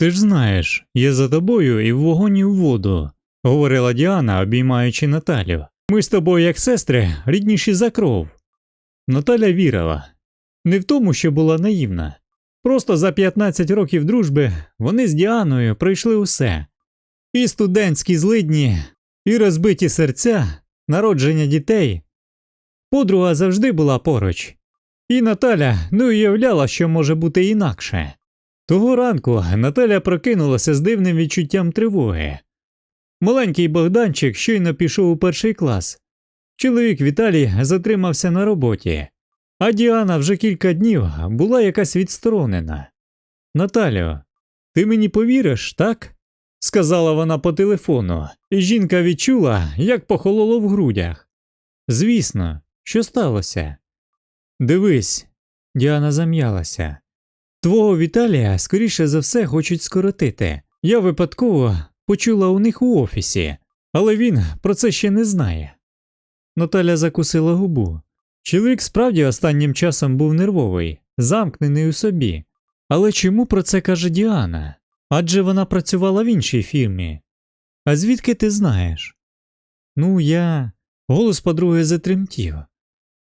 Ти ж знаєш, я за тобою і в вогонь, і в воду, говорила Діана, обіймаючи Наталю. Ми з тобою, як сестри, рідніші за кров. Наталя вірила не в тому, що була наївна. Просто за 15 років дружби вони з Діаною пройшли усе і студентські злидні, і розбиті серця, народження дітей. Подруга завжди була поруч, і Наталя не уявляла, що може бути інакше. Того ранку Наталя прокинулася з дивним відчуттям тривоги. Маленький Богданчик щойно пішов у перший клас. Чоловік Віталій затримався на роботі, а Діана вже кілька днів була якась відсторонена. Наталю, ти мені повіриш, так? сказала вона по телефону, і жінка відчула, як похололо в грудях. Звісно, що сталося? Дивись, Діана зам'ялася. Твого Віталія, скоріше за все, хочуть скоротити. Я випадково почула у них у офісі, але він про це ще не знає. Наталя закусила губу. Чоловік справді останнім часом був нервовий, замкнений у собі. Але чому про це каже Діана? Адже вона працювала в іншій фірмі. А звідки ти знаєш? Ну, я. Голос подруги затремтів.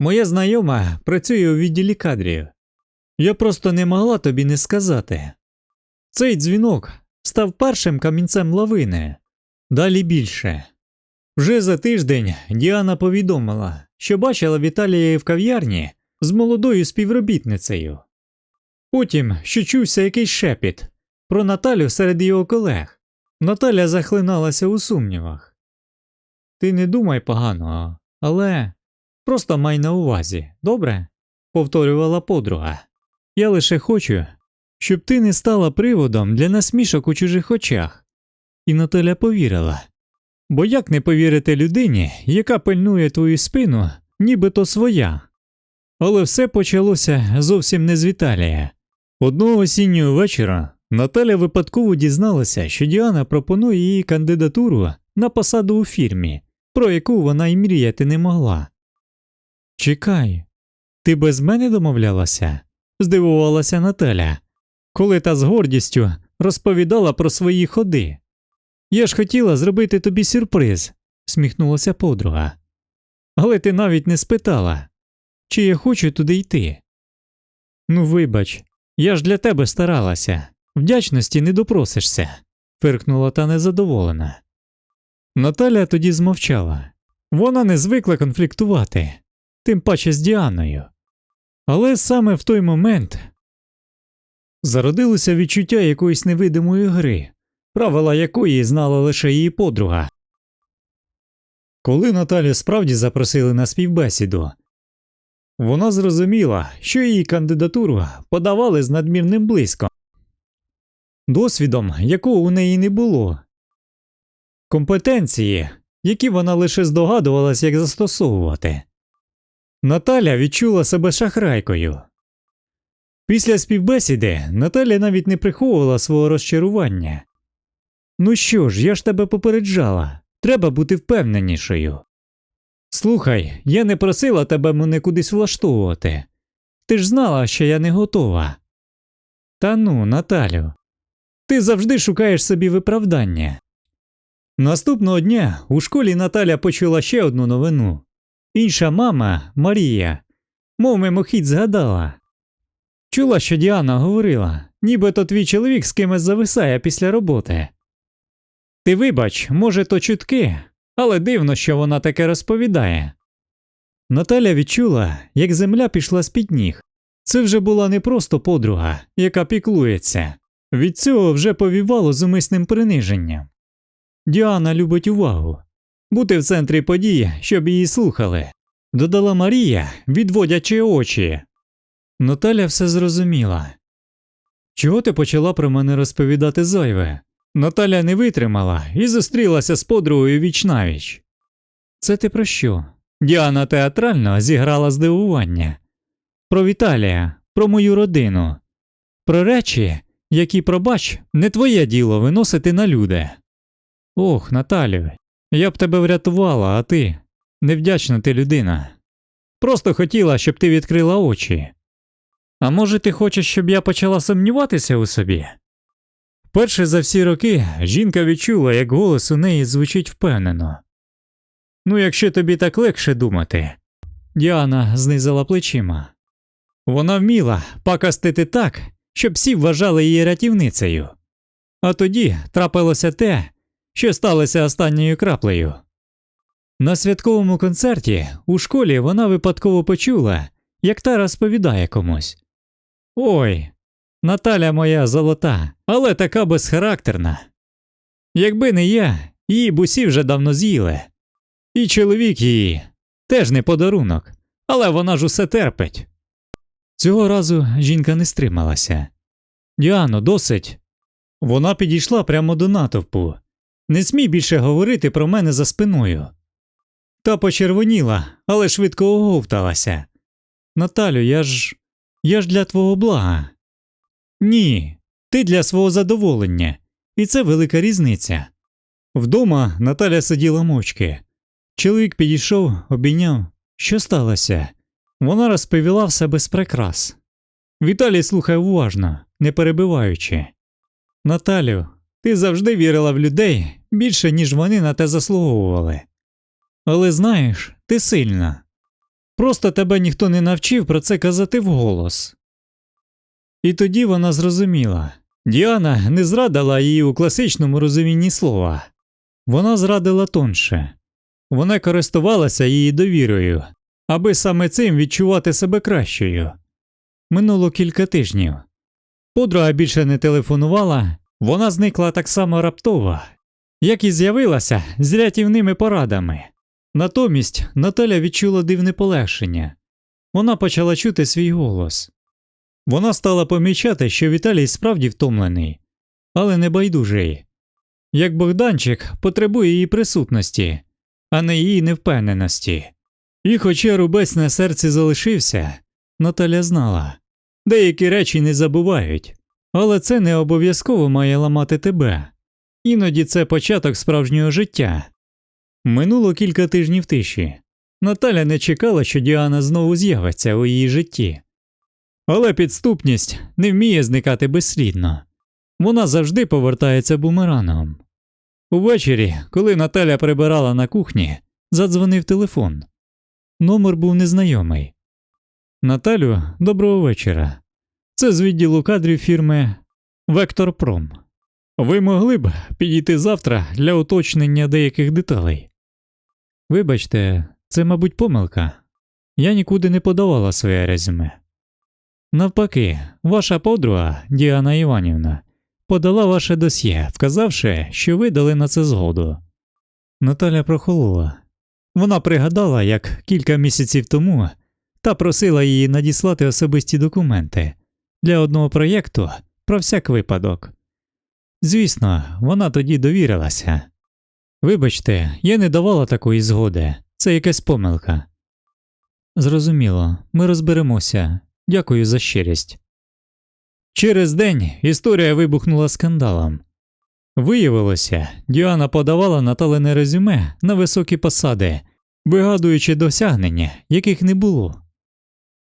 Моя знайома працює у відділі кадрів. Я просто не могла тобі не сказати. Цей дзвінок став першим камінцем лавини. Далі більше. Вже за тиждень Діана повідомила, що бачила Віталія в кав'ярні з молодою співробітницею. Потім що чувся якийсь шепіт про Наталю серед його колег. Наталя захлиналася у сумнівах. Ти не думай поганого, але просто май на увазі, добре? повторювала подруга. Я лише хочу, щоб ти не стала приводом для насмішок у чужих очах. І Наталя повірила. Бо як не повірити людині, яка пильнує твою спину, нібито своя. Але все почалося зовсім не з Віталія. Одного осіннього вечора Наталя випадково дізналася, що Діана пропонує їй кандидатуру на посаду у фірмі, про яку вона й мріяти не могла. Чекай, ти без мене домовлялася? Здивувалася Наталя, коли та з гордістю розповідала про свої ходи. Я ж хотіла зробити тобі сюрприз, сміхнулася подруга. Але ти навіть не спитала, чи я хочу туди йти. Ну, вибач, я ж для тебе старалася, вдячності не допросишся, фиркнула та незадоволена. Наталя тоді змовчала. Вона не звикла конфліктувати, тим паче з Діаною. Але саме в той момент зародилося відчуття якоїсь невидимої гри, правила якої знала лише її подруга. Коли Наталю справді запросили на співбесіду, вона зрозуміла, що її кандидатуру подавали з надмірним близьком, досвідом якого у неї не було, компетенції, які вона лише здогадувалась, як застосовувати. Наталя відчула себе шахрайкою. Після співбесіди Наталя навіть не приховувала свого розчарування. Ну що ж, я ж тебе попереджала, треба бути впевненішою. Слухай, я не просила тебе мене кудись влаштовувати. Ти ж знала, що я не готова. Та ну, Наталю, ти завжди шукаєш собі виправдання. Наступного дня у школі Наталя почула ще одну новину. Інша мама, Марія, мов мимохідь згадала. Чула, що Діана говорила, нібито твій чоловік з кимось зависає після роботи. Ти вибач, може, то чутки, але дивно, що вона таке розповідає. Наталя відчула, як земля пішла з під ніг. Це вже була не просто подруга, яка піклується. Від цього вже повівало зумисним приниженням. Діана любить увагу, бути в центрі події, щоб її слухали, додала Марія, відводячи очі. Наталя все зрозуміла. Чого ти почала про мене розповідати зайве? Наталя не витримала і зустрілася з подругою вічнавіч. Це ти про що? Діана театрально зіграла здивування. Про Віталія, про мою родину, про речі, які, пробач, не твоє діло виносити на люди. Ох, Наталю, я б тебе врятувала, а ти невдячна ти людина. Просто хотіла, щоб ти відкрила очі. А може, ти хочеш, щоб я почала сумніватися у собі? Вперше за всі роки жінка відчула, як голос у неї звучить впевнено. Ну, якщо тобі так легше думати. Діана знизила плечима. Вона вміла пакастити так, щоб всі вважали її рятівницею. А тоді трапилося те, що сталося останньою краплею. На святковому концерті у школі вона випадково почула, як та розповідає комусь. Ой, Наталя моя золота, але така безхарактерна. Якби не я, її б усі вже давно з'їли. І чоловік її теж не подарунок, але вона ж усе терпить. Цього разу жінка не стрималася. Діано, досить. Вона підійшла прямо до натовпу. Не смій більше говорити про мене за спиною. Та почервоніла, але швидко оговталася. Наталю, я ж. я ж для твого блага. Ні, ти для свого задоволення, і це велика різниця. Вдома Наталя сиділа мовчки. Чоловік підійшов, обійняв. Що сталося? Вона розповіла все без прикрас. Віталій слухає уважно, не перебиваючи. Наталю, ти завжди вірила в людей більше, ніж вони на те заслуговували. Але знаєш, ти сильна. Просто тебе ніхто не навчив про це казати вголос. І тоді вона зрозуміла Діана не зрадила її у класичному розумінні слова, вона зрадила тонше, вона користувалася її довірою, аби саме цим відчувати себе кращою. Минуло кілька тижнів. Подруга більше не телефонувала, вона зникла так само раптово, як і з'явилася з рятівними порадами. Натомість Наталя відчула дивне полегшення. Вона почала чути свій голос. Вона стала помічати, що Віталій справді втомлений, але не байдужий. Як Богданчик потребує її присутності, а не її невпевненості. І хоча рубець на серці залишився, Наталя знала деякі речі не забувають, але це не обов'язково має ламати тебе. Іноді це початок справжнього життя. Минуло кілька тижнів тиші. Наталя не чекала, що Діана знову з'явиться у її житті. Але підступність не вміє зникати безслідно. Вона завжди повертається бумерангом. Увечері, коли Наталя прибирала на кухні, задзвонив телефон. Номер був незнайомий. Наталю, доброго вечора. Це з відділу кадрів фірми Векторпром. Ви могли б підійти завтра для уточнення деяких деталей. Вибачте, це, мабуть, помилка. Я нікуди не подавала своє резюме. Навпаки, ваша подруга Діана Іванівна подала ваше досьє, вказавши, що ви дали на це згоду. Наталя прохолола. Вона пригадала, як кілька місяців тому та просила її надіслати особисті документи для одного проєкту про всяк випадок. Звісно, вона тоді довірилася. Вибачте, я не давала такої згоди, це якась помилка. Зрозуміло, ми розберемося. Дякую за щирість. Через день історія вибухнула скандалом. Виявилося, Діана подавала Наталене резюме на високі посади, вигадуючи досягнення, яких не було.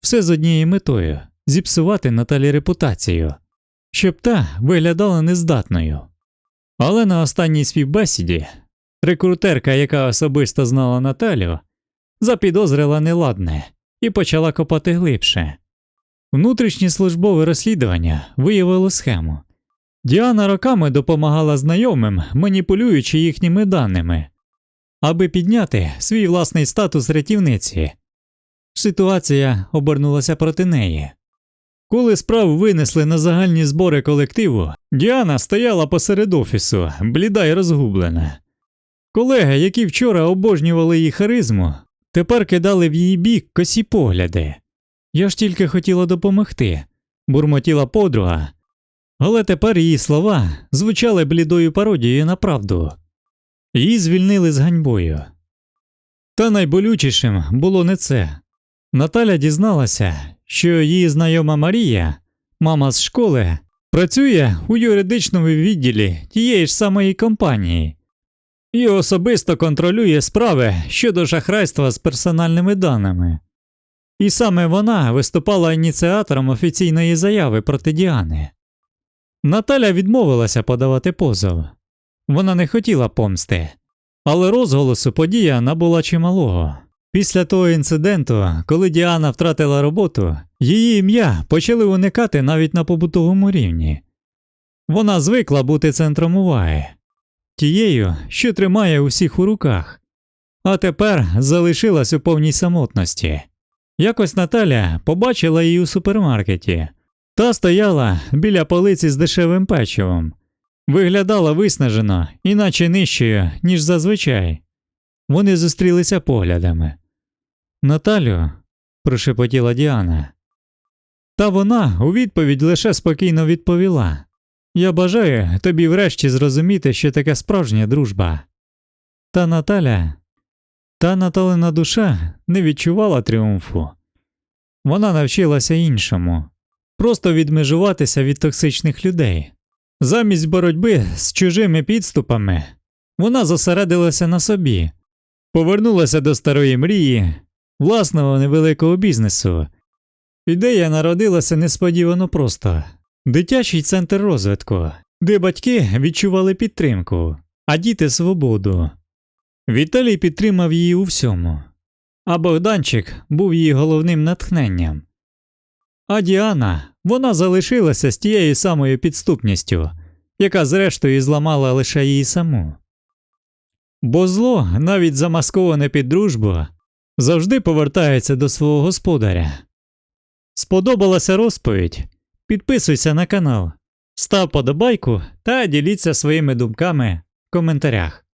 Все з однією метою зіпсувати Наталі репутацію, щоб та виглядала нездатною. Але на останній співбесіді рекрутерка, яка особисто знала Наталю, запідозрила неладне і почала копати глибше. Внутрішнє службове розслідування виявило схему. Діана роками допомагала знайомим, маніпулюючи їхніми даними, аби підняти свій власний статус рятівниці. Ситуація обернулася проти неї. Коли справу винесли на загальні збори колективу, Діана стояла посеред офісу, бліда й розгублена. Колеги, які вчора обожнювали її харизму, тепер кидали в її бік косі погляди. Я ж тільки хотіла допомогти, бурмотіла подруга, але тепер її слова звучали блідою пародією на правду. Її звільнили з ганьбою. Та найболючішим було не це. Наталя дізналася, що її знайома Марія, мама з школи, працює у юридичному відділі тієї ж самої компанії і особисто контролює справи щодо шахрайства з персональними даними. І саме вона виступала ініціатором офіційної заяви проти Діани. Наталя відмовилася подавати позов. Вона не хотіла помсти, але розголосу подія набула чималого. Після того інциденту, коли Діана втратила роботу, її ім'я почали уникати навіть на побутовому рівні. Вона звикла бути центром уваги, тією, що тримає усіх у руках, а тепер залишилась у повній самотності. Якось Наталя побачила її у супермаркеті та стояла біля полиці з дешевим печивом. Виглядала виснажено, іначе нижчою, ніж зазвичай. Вони зустрілися поглядами. Наталю, прошепотіла Діана. Та вона у відповідь лише спокійно відповіла Я бажаю тобі врешті зрозуміти, що таке справжня дружба. Та Наталя, та Наталина душа не відчувала тріумфу. Вона навчилася іншому просто відмежуватися від токсичних людей. Замість боротьби з чужими підступами вона зосередилася на собі, повернулася до старої мрії, власного невеликого бізнесу. Ідея народилася несподівано просто дитячий центр розвитку, де батьки відчували підтримку, а діти свободу. Віталій підтримав її у всьому, а Богданчик був її головним натхненням. А Діана вона залишилася з тією самою підступністю, яка зрештою зламала лише її саму. Бо зло, навіть замасковане під дружбу, завжди повертається до свого господаря. Сподобалася розповідь? Підписуйся на канал, став подобайку та діліться своїми думками в коментарях.